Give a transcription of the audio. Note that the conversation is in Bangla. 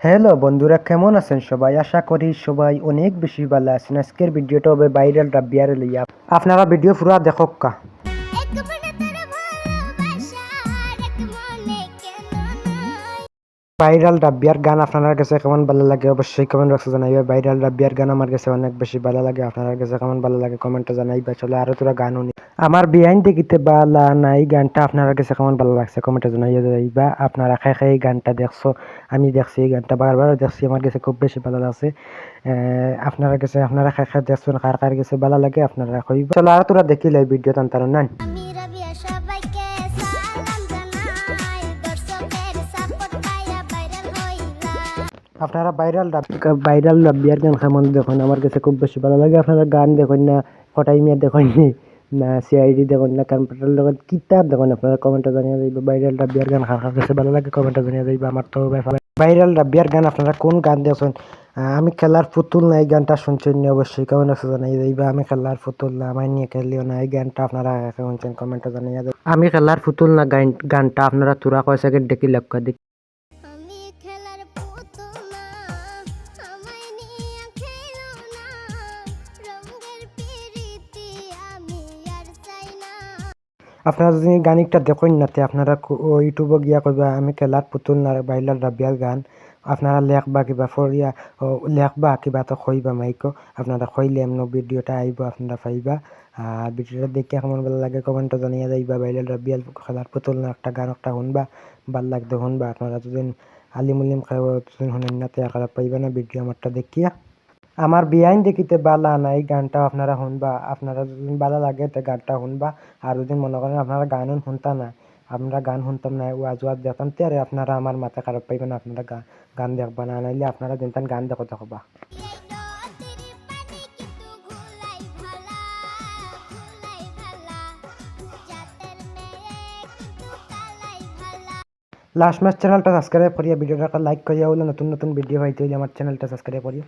হ্যালো বন্ধুরা কেমন আছেন সবাই? আশা করি সবাই অনেক বেশি ভালো আছেন। আজকের ভিডিওটা হবে ভাইরাল রাবিয়ার লইয়া। আপনারা ভিডিও পুরা দেখক কা। ভাইরাল রাবিয়ার গান আপনার কাছে কেমন ভালো লাগে অবশ্যই কমেন্ট বক্সে জানাইবে। ভাইরাল রাবিয়ার গান আমার কাছে অনেক বেশি ভালো লাগে আপনার কাছে কেমন ভালো লাগে কমেন্টে জানাইবে। চলে আরও তোরা গান শুনি। আমার বিয়াইন দেখিতে বালা নাই গানটা আপনার কাছে কেমন ভালো লাগছে? কমেন্টে জানাইয়া যাইবা আপনারা খাই খাই এই গানটা দেখছ আমি দেখছি এই গানটা বারবার দেখছি আমার কাছে খুব বেশি ভালো লাগছে। আপনারা কাছে আপনারা খাই খাই দেখছেন কার কার কাছে ভালো লাগে আপনারা কইবা। চলো আর তোরা দেখিলে ভিডিও নাই সাপোর্ট পাইয়া ভাইরাল আপনারা ভাইরাল ভাইরাল রাব্বিয়ার গান কেমন দেখুন? আমার কাছে খুব বেশি ভালো লাগে আপনারা গান দেখুন না ফটাই মিয়া দেখুন নি সিআইডি দেখুন না কম্পিউটার দেখুন কিতাব দেখুন আপনারা? কমেন্টে জানিয়ে যাইবে ভাইরাল রাব্বিয়ার গান কার কাছে ভালো লাগে কমেন্টে জানিয়ে যাইবে আমার তো ভাইরাল রাব্বিয়ার গান আপনারা কোন গান দেখছেন আহ, আমি খেলার পুতুল না এই গানটা শুনছেন অবশ্যই কমেন্ট আছে জানিয়ে যাইবে আমি খেলার পুতুল না আমায় নিয়ে খেলিও না এই গানটা আপনারা শুনছেন কমেন্টে জানিয়ে যাইবে আমি খেলার পুতুল না গান- গানটা আপনারা তোরা কয় সেকেন্ড দেখি লক্ষ্য দেখি। আপনারা যদি গানিকটা দেখুন না তে, আপনারা ইউটিউবে গিয়া কইবা, আমি খেলার পুতুল না বাইলার রাবিয়ার গান, আপনারা লেখবা কিবা ফরিয়া লেখবা কিবা তো কইবা মাইকো, আপনারা কইলে এমন ভিডিওটা আইব আপনারা পাইবা। আর ভিডিওটা দেখে কেমন ভালো লাগে কমেন্টে জানিয়ে যাইবা বাইলাল রাবিয়াল খেলার পুতুল না একটা গান একটা শুনবা, ভালো লাগতে শুনবা। আপনারা যদি আলিমুলিম খাই শুনেন না তে পাইবা না ভিডিও আমারটা দেখিয়া। আমার বিয়াইন দেখিতে বালা না এই গানটা আপনারা শুনবা। আপনারা যদি ভালো লাগে, তো গানটা শুনবা। আর যদি মনে করেন আপনারা গান শুনতা না আপনারা গান শুনতাম না, ওয়াজ ওয়াজ দেখতাম তে আপনারা আমার মাথা খারাপ পাইবেন আপনারা গান দেখবা না, নাইলে আপনারা দিনতান গান দেখো দেখবা লাস্ট ম্যাচ চ্যানেলটা সাবস্ক্রাইব করিয়া ভিডিওটা লাইক করিয়া হলে নতুন নতুন ভিডিও হইলে আমার চ্যানেলটা সাবস্ক্রাইব করিয়া।